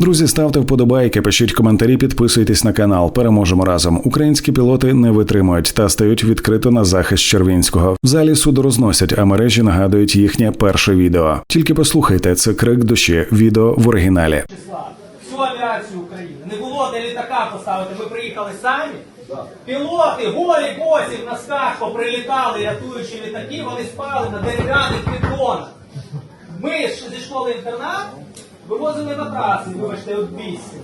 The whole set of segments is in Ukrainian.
Друзі, ставте вподобайки, пишіть коментарі, підписуйтесь на канал. Переможемо разом. Українські пілоти не витримують та стають відкрито на захист Червінського. В залі суду розносять, а мережі нагадують їхнє перше відео. Тільки послухайте, це крик душі. Відео в оригіналі. Всю авіацію України. Не було де літака поставити. Ми приїхали самі. Пілоти голі босі в носках поприлітали, рятуючи літаки, вони спали на дерев'яних піддонах. Ми зі школи інтернат вивозили на траси, вибачте, от бійці.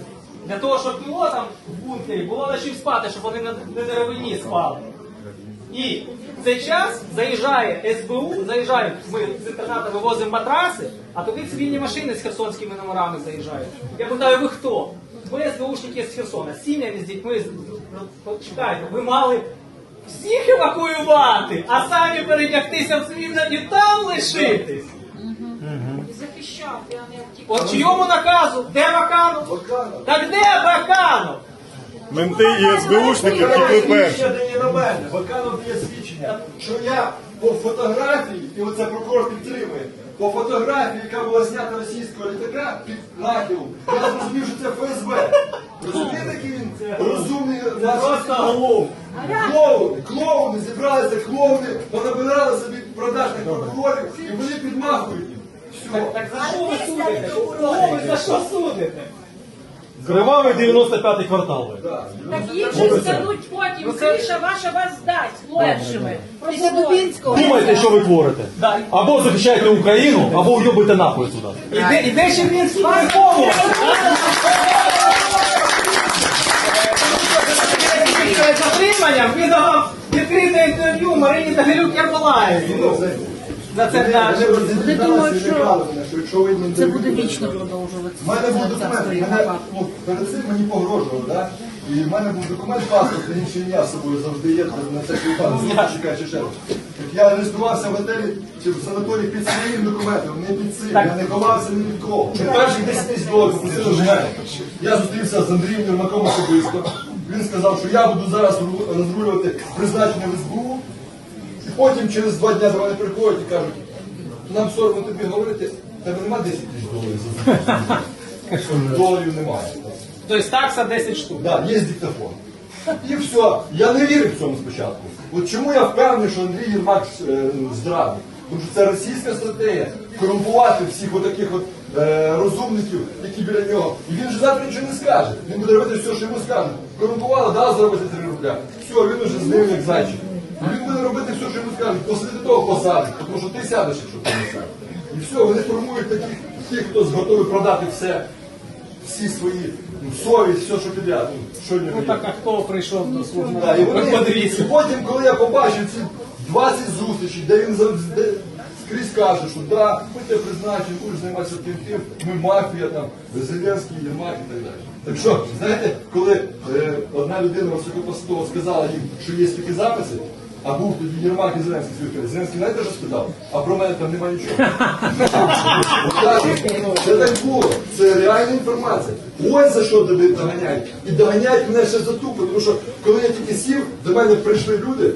Для того, щоб пілотам в бункері було на чим спати, щоб вони на, деревині спали. І в цей час заїжджає СБУ, заїжджають, ми з інтерната вивозимо матраси, а туди цивільні машини з херсонськими номерами заїжджають. Я питаю, ви хто? Ми СБУшники з Херсона, з сім'ями з дітьми. з- Чекайте, ви мали всіх евакуювати, а самі передягтися в цивільне і там лишитись. Захищати, а не втікати. От чийому наказу? Де Баканов? Так де Баканов? Менти і СБУшники втекли перші. Свідчення не на мене. Баканов є свідчення, що я по фотографії, і оце прокурор підтримує, по фотографії, яка була знята російського літака під нахилом, я зрозумів, що це ФСБ. Розумієте, який він розумний Просто голов. Клоуни, клоуни, зібралися клоуни, понабирали собі продажних прокурорів і вони підмахують їм. Все. Так за що ви судите? Кого ви за що судите? Кривавий 95-й квартал. Так їх же здадуть потім. Криша ваша вас здасть першими. Після Дубінського. Думайте, що ви творите. Да. Або захищайте Україну, або уйобуйте нахуй сюди. Іде, іде ще він з. Затриманням він давав відкрите інтерв'ю Марині Дагилюк Ярмолаєві. Ну, За це даже Вони думають, що Це буде вічно продовжуватися. У мене був документ, мене, ну, перед цим мені погрожував, да? і в мене був документ паспорт, де інше ім'я з собою завжди є, на всякий випадок, чекає ще. Так я реєструвався в готелі чи в санаторії під своїм документом, не під цим, я не ховався ні від кого. Перших 10 тисяч доларів попросили в мене. Я зустрівся з Андрієм Єрмаком особисто. Він сказав, що я буду зараз розрулювати призначення в СБУ, і потім через два дні до мене приходять і кажуть, нам соромно тобі говорити, в тебе нема 10 тисяч доларів за Доларів немає. Тобто такса 10 штук. Да, є диктофон. І все. Я не вірив в цьому спочатку. От чому я впевнений, що Андрій Єрмак е, зрадник? Тому що це російська стратегія корумпувати всіх отаких от е, розумників, які біля нього. І він же завтра нічого не скаже. Він буде робити все, що йому скажуть. Корумпували, да, заробити 3 рубля. Все, він уже з ним як зайчик. Він буде робити все, що йому скажуть. Після того посадить, тому що ти сядеш, якщо ти не сядеш. І все, вони формують таких, тих, хто готовий продати все всі свої ну, совість, все, що підряд. Ну, що не Ну так а хто прийшов до служби? Да, і, вони, і потім, коли я побачив ці 20 зустрічей, де він завжди скрізь каже, що да, будьте призначені, будеш займатися тим тим, ми мафія, там, Зеленський, Єрмак і так далі. Так що, знаєте, коли е, одна людина високопостова сказала їм, що є такі записи, а був тоді Єрмак і Зеленський свідками. Зеленський знаєте, що сказав? А про мене там немає нічого. Це так було. Це реальна інформація. Ось за що доганяють. І доганяють мене ще за тупо, тому що коли я тільки сів, до мене прийшли люди,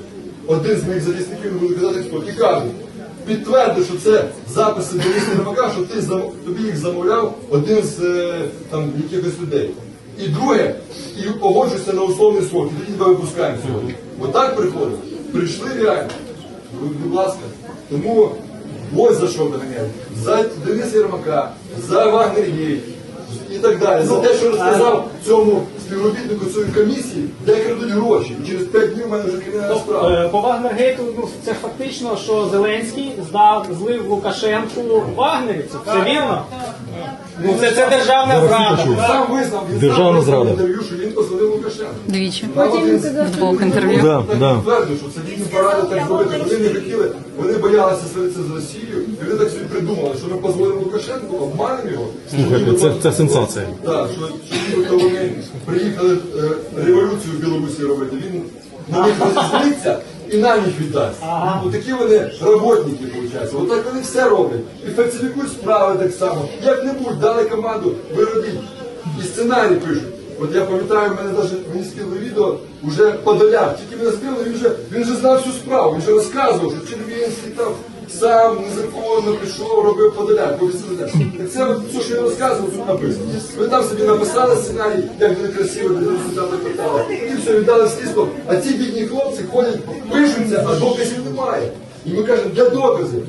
один з моїх захисників, не буду казати хто, і кажуть, підтвердив, що це записи Дениса Єрмака, що ти тобі їх замовляв один з е, там якихось людей. І друге, і погоджуйся на условний срок, і тоді тебе випускаємо сьогодні. Отак приходить. Прийшли реально. Будь, будь ласка. Тому ось за що доганяють. За Дениса Єрмака, за Вагнер Гей і так далі. За те, що розказав цьому співробітнику цієї комісії, де крадуть гроші. І через 5 днів в мене вже кримінальна справа. Е, По Вагнергейту ну, це фактично, що Зеленський здав злив Лукашенку вагнерівців. Це вірно? Ну це, це державна зрада. Сам визнав, він Державна зрада. інтерв'ю, що він позвонив Лукашенку. Двічі. В двох інтерв'ю. Да, да. Твердо, що це їхні поради так зробити. Вони не хотіли, вони боялися сваритися з Росією, і вони так собі придумали, що ми дозволимо Лукашенку, обманемо його. Слухайте, це, це сенсація. Так, що, що нібито вони приїхали е, революцію в Білорусі робити. Він на них розізлиться і нам їх віддасть. Отакі вони роботники, виходить. Отак вони все роблять. І фальсифікують справи так само. Як-небудь дали команду, ви робіть. І сценарій пишуть. От я пам'ятаю, мене навіть мені скинули відео вже Подоляк. Тільки мене скинули, він вже він вже знав всю справу, він вже розказував, що Червінський там сам незаконно прийшов, робив робив. Так це все, що я розказував, тут написано. Ви там собі написали сценарій, як вони красиво, де результати питали. І все, віддали слідство. А ці бідні хлопці ходять, пишуться, а доказів немає. І ми кажемо, для доказів.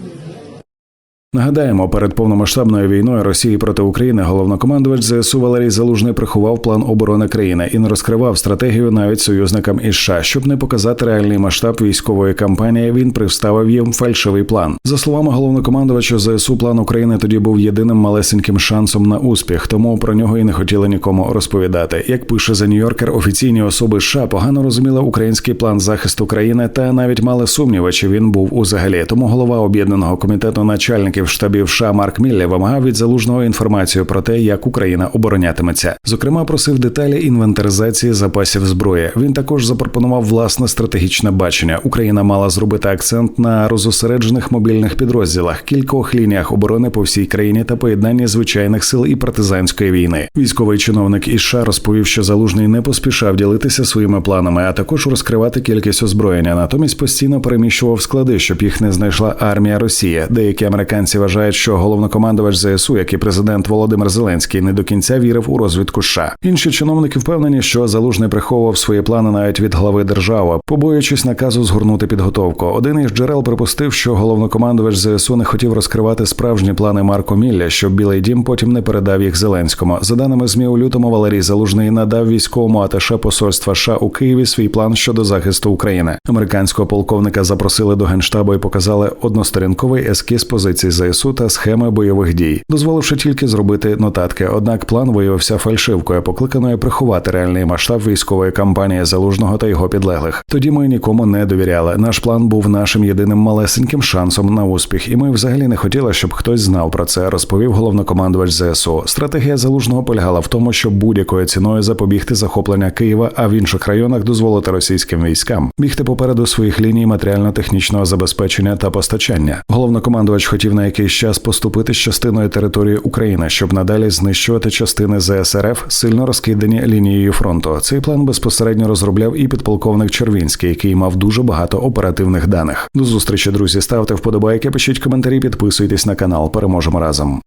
Нагадаємо, перед повномасштабною війною Росії проти України головнокомандувач ЗСУ Валерій Залужний приховав план оборони країни і не розкривав стратегію навіть союзникам із США. Щоб не показати реальний масштаб військової кампанії, він привставив їм фальшивий план. За словами головнокомандувача ЗСУ, план України тоді був єдиним малесеньким шансом на успіх, тому про нього і не хотіли нікому розповідати. Як пише The New Yorker, офіційні особи США погано розуміли український план захисту країни та навіть мали сумніви, чи він був узагалі. Тому голова об'єднаного комітету начальників штабів США Марк Міллі вимагав від залужного інформацію про те, як Україна оборонятиметься. Зокрема, просив деталі інвентаризації запасів зброї. Він також запропонував власне стратегічне бачення. Україна мала зробити акцент на розосереджених мобільних підрозділах, кількох лініях оборони по всій країні та поєднанні звичайних сил і партизанської війни. Військовий чиновник із США розповів, що залужний не поспішав ділитися своїми планами, а також розкривати кількість озброєння. Натомість постійно переміщував склади, щоб їх не знайшла армія Росії. Деякі американці вважають, що головнокомандувач ЗСУ, як і президент Володимир Зеленський, не до кінця вірив у розвідку США. Інші чиновники впевнені, що залужний приховував свої плани навіть від глави держави, побоюючись наказу згорнути підготовку. Один із джерел припустив, що головнокомандувач ЗСУ не хотів розкривати справжні плани Марко Мілля, щоб Білий Дім потім не передав їх Зеленському. За даними змі у лютому, Валерій Залужний надав військовому аташе посольства США у Києві свій план щодо захисту України. Американського полковника запросили до генштабу і показали односторінковий ескіз позицій ЗСУ та схеми бойових дій, дозволивши тільки зробити нотатки. Однак план виявився фальшивкою, покликаною приховати реальний масштаб військової кампанії залужного та його підлеглих. Тоді ми нікому не довіряли. Наш план був нашим єдиним малесеньким шансом на успіх, і ми взагалі не хотіли, щоб хтось знав про це. Розповів головнокомандувач ЗСУ. Стратегія залужного полягала в тому, щоб будь-якою ціною запобігти захоплення Києва, а в інших районах дозволити російським військам бігти попереду своїх ліній матеріально-технічного забезпечення та постачання. Головнокомандувач хотів на якийсь час поступити з частиною території України, щоб надалі знищувати частини ЗСРФ, сильно розкидані лінією фронту. Цей план безпосередньо розробляв і підполковник Червінський, який мав дуже багато оперативних даних. До зустрічі, друзі. Ставте вподобайки, пишіть коментарі, підписуйтесь на канал. Переможемо разом.